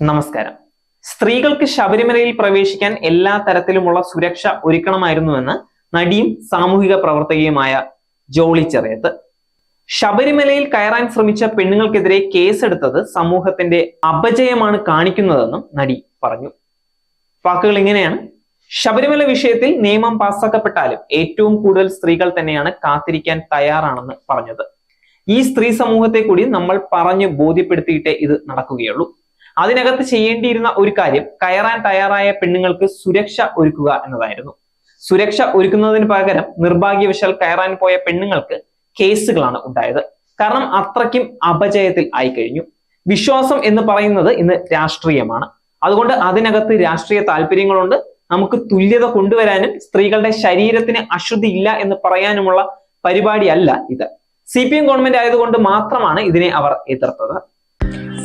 നമസ്കാരം. സ്ത്രീകൾക്ക് ശബരിമലയിൽ പ്രവേശിക്കാൻ എല്ലാ തരത്തിലുമുള്ള സുരക്ഷ ഒരുക്കണമായിരുന്നുവെന്ന് നടിയും സാമൂഹിക പ്രവർത്തകയുമായ ജോളി ചെറിയത്ത്. ശബരിമലയിൽ കയറാൻ ശ്രമിച്ച പെണ്ണുങ്ങൾക്കെതിരെ കേസെടുത്തത് സമൂഹത്തിന്റെ അപജയമാണ് കാണിക്കുന്നതെന്നും നടി പറഞ്ഞു. വാക്കുകൾ ഇങ്ങനെയാണ്. ശബരിമല വിഷയത്തിൽ നിയമം പാസ്സാക്കപ്പെട്ടാലും ഏറ്റവും കൂടുതൽ സ്ത്രീകൾ തന്നെയാണ് കാത്തിരിക്കാൻ തയ്യാറാണെന്ന് പറഞ്ഞത്. ഈ സ്ത്രീ സമൂഹത്തെ കൂടി നമ്മൾ പറഞ്ഞു ബോധ്യപ്പെടുത്തിയിട്ടേ ഇത് നടക്കുകയുള്ളൂ. അതിനകത്ത് ചെയ്യേണ്ടിയിരുന്ന ഒരു കാര്യം കയറാൻ തയ്യാറായ പെണ്ണുങ്ങൾക്ക് സുരക്ഷ ഒരുക്കുക എന്നതായിരുന്നു. സുരക്ഷ ഒരുക്കുന്നതിന് പകരം നിർഭാഗ്യവശാൽ കയറാൻ പോയ പെണ്ണുങ്ങൾക്ക് കേസുകളാണ് ഉണ്ടായത്. കാരണം അത്രയ്ക്കും അപജയത്തിൽ ആയിക്കഴിഞ്ഞു. വിശ്വാസം എന്ന് പറയുന്നത് ഇന്ന് രാഷ്ട്രീയമാണ്. അതുകൊണ്ട് അതിനകത്ത് രാഷ്ട്രീയ താല്പര്യങ്ങളുണ്ട്. നമുക്ക് തുല്യത കൊണ്ടുവരാനും സ്ത്രീകളുടെ ശരീരത്തിന് അശുദ്ധി ഇല്ല എന്ന് പറയാനുമുള്ള പരിപാടിയല്ല ഇത്. സി പി എം ഗവൺമെന്റ് ആയതുകൊണ്ട് മാത്രമാണ് ഇതിനെ അവർ എതിർത്തത്.